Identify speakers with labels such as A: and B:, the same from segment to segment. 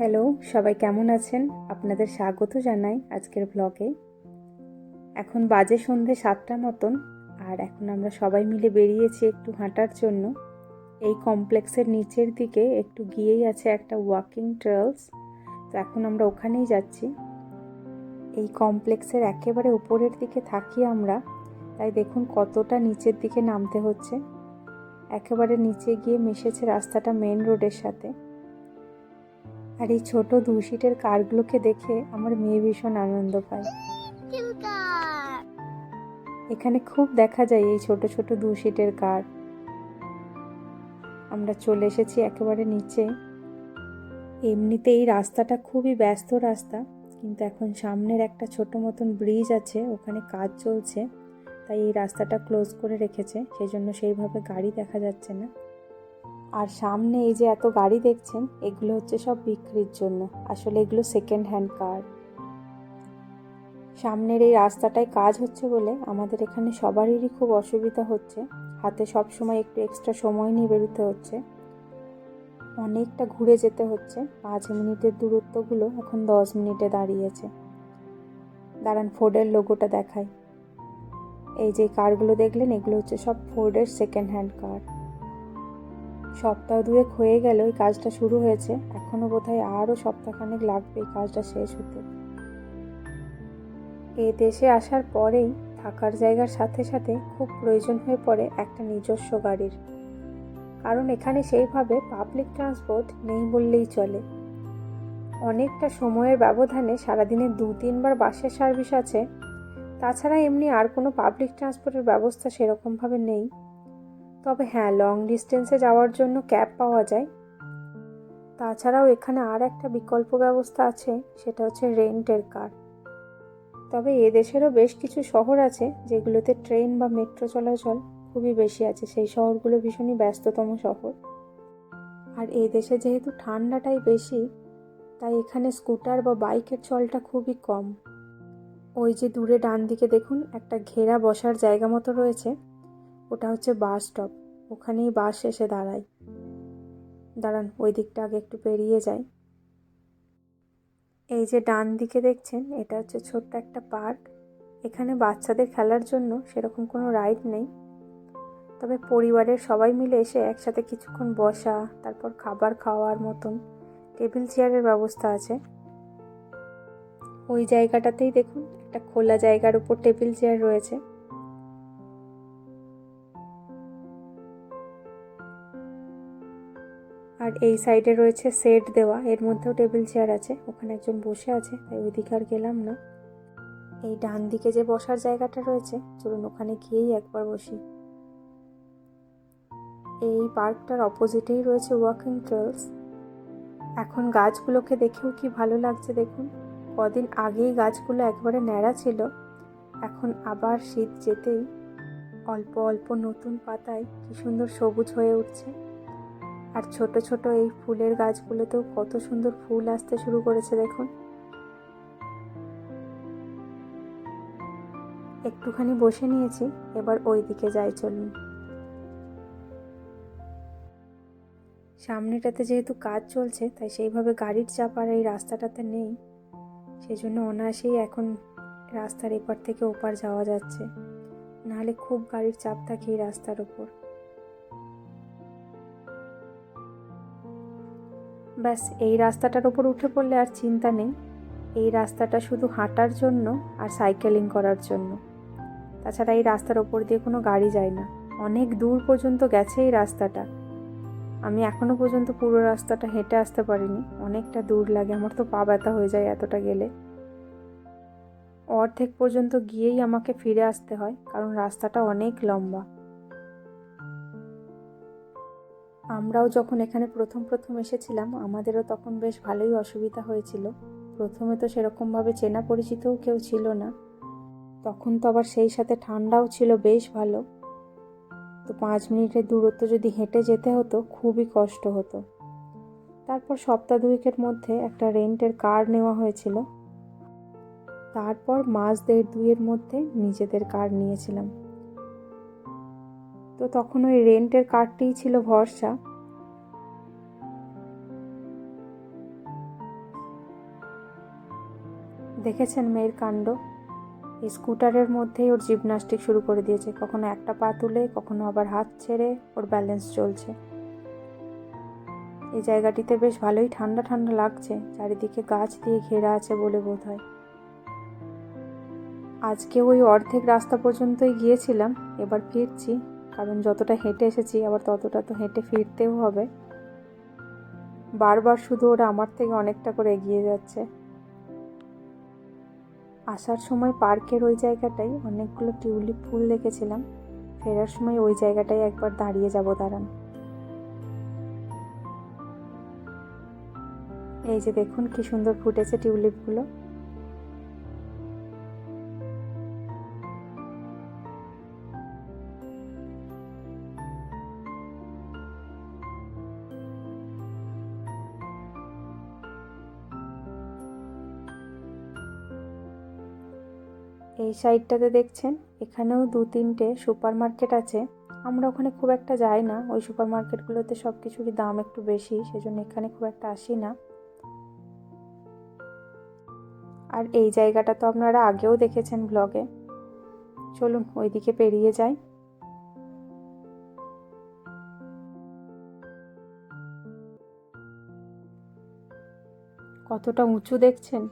A: Hello, সবাই কেমন আছেন? আপনাদের স্বাগত জানাই আজকের ব্লগে এখন বাজে সন্ধে সাতটা মতন, আর এখন আমরা সবাই মিলে বেরিয়েছি একটু হাঁটার জন্য। এই কমপ্লেক্সের নিচের দিকে একটু গিয়েই আছে একটা ওয়াকিং ট্রেলস তো এখন আমরা ওখানেই যাচ্ছি। এই কমপ্লেক্সের একেবারে উপরের দিকে থাকি আমরা, তাই দেখুন কতটা নিচের দিকে নামতে হচ্ছে। একেবারে নিচে গিয়ে মিশেছে রাস্তাটা মেন রোডের সাথে। আর এই ছোট দু সিটের কারগুলোকে দেখে আমার মেয়ে ভীষণ আনন্দ পায়। এখানে খুব দেখা যায় এই ছোট ছোট দু সিটের কার। আমরা চলে এসেছি একেবারে নিচে। এমনিতে এই রাস্তাটা খুবই ব্যস্ত রাস্তা, কিন্তু এখন সামনের একটা ছোট মতন ব্রিজ আছে, ওখানে কাজ চলছে। তাই এই রাস্তাটা ক্লোজ করে রেখেছে সেই জন্য সেইভাবে গাড়ি দেখা যাচ্ছে না। আর সামনে এই যে এত গাড়ি দেখছেন, এগুলো হচ্ছে সব বিক্রির জন্য। আসলে এগুলো সেকেন্ড হ্যান্ড কার সামনের এই রাস্তাটায় কাজ হচ্ছে বলে আমাদের এখানে সবারই খুব অসুবিধা হচ্ছে। হাতে সব সময় একটু এক্সট্রা সময় নিয়ে বেরোতে হচ্ছে। অনেকটা ঘুরে যেতে হচ্ছে। পাঁচ মিনিটের দূরত্বগুলো এখন দশ মিনিটে দাঁড়িয়েছে। দাঁড়ান ফোর্ডের লোগোটা দেখায় এই যে কারগুলো দেখলেন, এগুলো হচ্ছে সব ফোর্ডের সেকেন্ড হ্যান্ড কার সপ্তাহ দুয়েক হয়ে গেল, এই কাজটা শুরু হয়েছে। এখনও বোধহয় আরও সপ্তাহখানেক লাগবে এই কাজটা শেষ হতে। এ দেশে আসার পরেই থাকার জায়গার সাথে সাথে খুব প্রয়োজন হয়ে পড়ে একটা নিজস্ব গাড়ির। কারণ এখানে সেইভাবে পাবলিক ট্রান্সপোর্ট নেই বললেই চলে। অনেকটা সময়ের ব্যবধানে সারাদিনে দু, তিনবার বাসের সার্ভিস আছে। তাছাড়া এমনি আর কোনো পাবলিক ট্রান্সপোর্টের ব্যবস্থা সেরকমভাবে নেই। তবে হ্যাঁ লং ডিস্টেন্সে যাওয়ার জন্য ক্যাব পাওয়া যায়। তাছাড়াও এখানে আর একটা বিকল্প ব্যবস্থা আছে, সেটা হচ্ছে রেন্টের কার তবে এদেশেরও বেশ কিছু শহর আছে, যেগুলোতে ট্রেন বা মেট্রো চলাচল খুবই বেশি আছে। সেই শহরগুলো ভীষণই ব্যস্ততম শহর। আর এই দেশে যেহেতু ঠান্ডাটাই বেশি, তাই এখানে স্কুটার বা বাইকের চলটা খুবই কম। ওই যে দূরে ডান দিকে দেখুন, একটা ঘেরা বসার জায়গা মতো রয়েছে। ওটা হচ্ছে বাস স্টপ। ওখানেই বাস এসে দাঁড়ায়। দাঁড়ান, ওই দিকটা আগে একটু পেরিয়ে যায় এই যে ডান দিকে দেখছেন, এটা হচ্ছে ছোট্ট একটা পার্ক। এখানে বাচ্চাদের খেলার জন্য সেরকম কোনো রাইড নেই। তবে পরিবারের সবাই মিলে এসে একসাথে কিছুক্ষণ বসা, তারপর খাবার খাওয়ার মতন টেবিল চেয়ারের ব্যবস্থা আছে। ওই জায়গাটাতেই দেখুন, একটা খোলা জায়গার উপর টেবিল চেয়ার রয়েছে। আর এই সাইডে রয়েছে সেট দেওয়া। এর মধ্যেও টেবিল চেয়ার আছে, ওখানে একজন বসে আছে, তাই ওইদিকে আর গেলাম না। এই ডান দিকে যে বসার জায়গাটা রয়েছে, চলুন ওখানে গিয়েই একবার বসি। এই পার্কটার অপোজিটেই রয়েছে ওয়াকিং ট্রেলস এখন গাছগুলোকে দেখেও কি ভালো লাগছে দেখুন। কদিন আগেই গাছগুলো একবারে ন্যাড়া ছিল, এখন আবার শীত যেতেই অল্প অল্প নতুন পাতায় কি সুন্দর সবুজ হয়ে উঠছে। আর ছোট ছোট এই ফুলের গাছগুলোতেও কত সুন্দর ফুল আসতে শুরু করেছে দেখুন। একটুখানি বসে নিয়েছি, এবার ওই দিকে যাই চলুন। সামনেটাতে যেহেতু কাজ চলছে, তাই সেইভাবে গাড়ির চাপ আর এই রাস্তাটাতে নেই। সেই জন্য অনায়াসেই এখন রাস্তার এপার থেকে ওপার যাওয়া যাচ্ছে। নাহলে খুব গাড়ির চাপ থাকে এই রাস্তার ওপর। ব্যাস, এই রাস্তাটার ওপর উঠে পড়লে আর চিন্তা নেই। এই রাস্তাটা শুধু হাঁটার জন্য আর সাইকেলিং করার জন্য। তাছাড়া এই রাস্তার ওপর দিয়ে কোনো গাড়ি যায় না। অনেক দূর পর্যন্ত গেছে এই রাস্তাটা। আমি এখনও পর্যন্ত পুরো রাস্তাটা হেঁটে আসতে পারিনি। অনেকটা দূর লাগে, আমার তো পা ব্যথা হয়ে যায় এতটা গেলে। অর্ধেক পর্যন্ত গিয়েই আমাকে ফিরে আসতে হয়, কারণ রাস্তাটা অনেক লম্বা। আমরাও যখন এখানে প্রথম প্রথম এসেছিলাম, আমাদেরও তখন বেশ ভালোই অসুবিধা হয়েছিল। প্রথমে তো সেরকমভাবে চেনা পরিচিতও কেউ ছিল না। তখন তো আবার সেই সাথে ঠান্ডাও ছিল বেশ ভালো। তো পাঁচ মিনিটের দূরত্ব যদি হেঁটে যেতে হতো, খুবই কষ্ট হতো। তারপর সপ্তাহ দুয়েকের মধ্যে একটা রেন্টের কার নেওয়া হয়েছিল। তারপর মাস দেড় দুইয়ের মধ্যে নিজেদের কার নিয়েছিলাম। তো তখন ওই রেন্টের কারটিই ছিল ভরসা। দেখেছেন মেয়ের কাণ্ড? এই স্কুটারের মধ্যেই ওর জিমনাস্টিক শুরু করে দিয়েছে। কখনো একটা পা তুলে, কখনো আবার হাত ছেড়ে ওর ব্যালেন্স চলছে। এই জায়গাটিতে বেশ ভালোই ঠান্ডা ঠান্ডা লাগছে। চারিদিকে গাছ দিয়ে ঘেরা আছে বলে বোধ হয় আজকে ওই অর্ধেক রাস্তা পর্যন্তই গিয়েছিলাম, এবার ফিরছি। কারণ যতটা হেঁটে এসেছি, আবার ততটা তো হেঁটে ফিরতেও হবে। বারবার শুধু ওরা আমার থেকে অনেকটা করে এগিয়ে যাচ্ছে। আসার সময় পার্কের ওই জায়গাটাই অনেকগুলো টিউলিপ ফুল দেখেছিলাম। ফেরার সময় ওই জায়গাটায় একবার দাঁড়িয়ে যাব, দাঁড়ান। এই যে দেখুন কি সুন্দর ফুটেছে টিউলিপগুলো। এই সাইডটাতে দেখছেন, এখানেও দু তিনটে সুপার মার্কেট আছে। আমরা ওখানে খুব একটা যাই না, ওই সুপার মার্কেটগুলোতে সব কিছুরই দাম একটু বেশি, সেজন্য এখানে খুব একটা আসি না। আর এই জায়গাটা তো আপনারা আগেও দেখেছেন ব্লগে। চলুন, ওইদিকে পেরিয়ে যাই। কতটা উঁচু দেখছেন?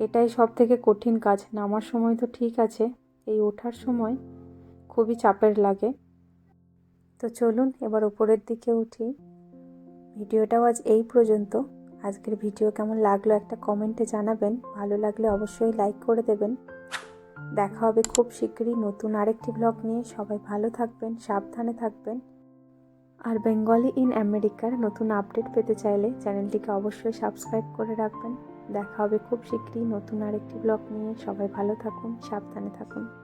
A: এটাই সব থেকে কঠিন কাজ। নামার সময় তো ঠিক আছে, এই ওঠার সময় খুবই চাপের লাগে। তো চলুন এবার উপরের দিকে উঠি। ভিডিওটাও আজ এই পর্যন্ত। আজকের ভিডিও কেমন লাগল একটা কমেন্টে জানাবেন। ভালো লাগলে অবশ্যই লাইক করে দেবেন। দেখা হবে খুব শীঘ্রই নতুন আরেকটি ব্লগ নিয়ে। সবাই ভালো থাকবেন, সাবধানে থাকবেন। আর বেঙ্গলি ইন আমেরিকার নতুন আপডেট পেতে চাইলে চ্যানেলটিকে অবশ্যই সাবস্ক্রাইব করে রাখবেন। দেখা হবে খুব শীঘ্রই নতুন আরেকটি ব্লগ নিয়ে। সবাই ভালো থাকুন সাবধানে থাকুন।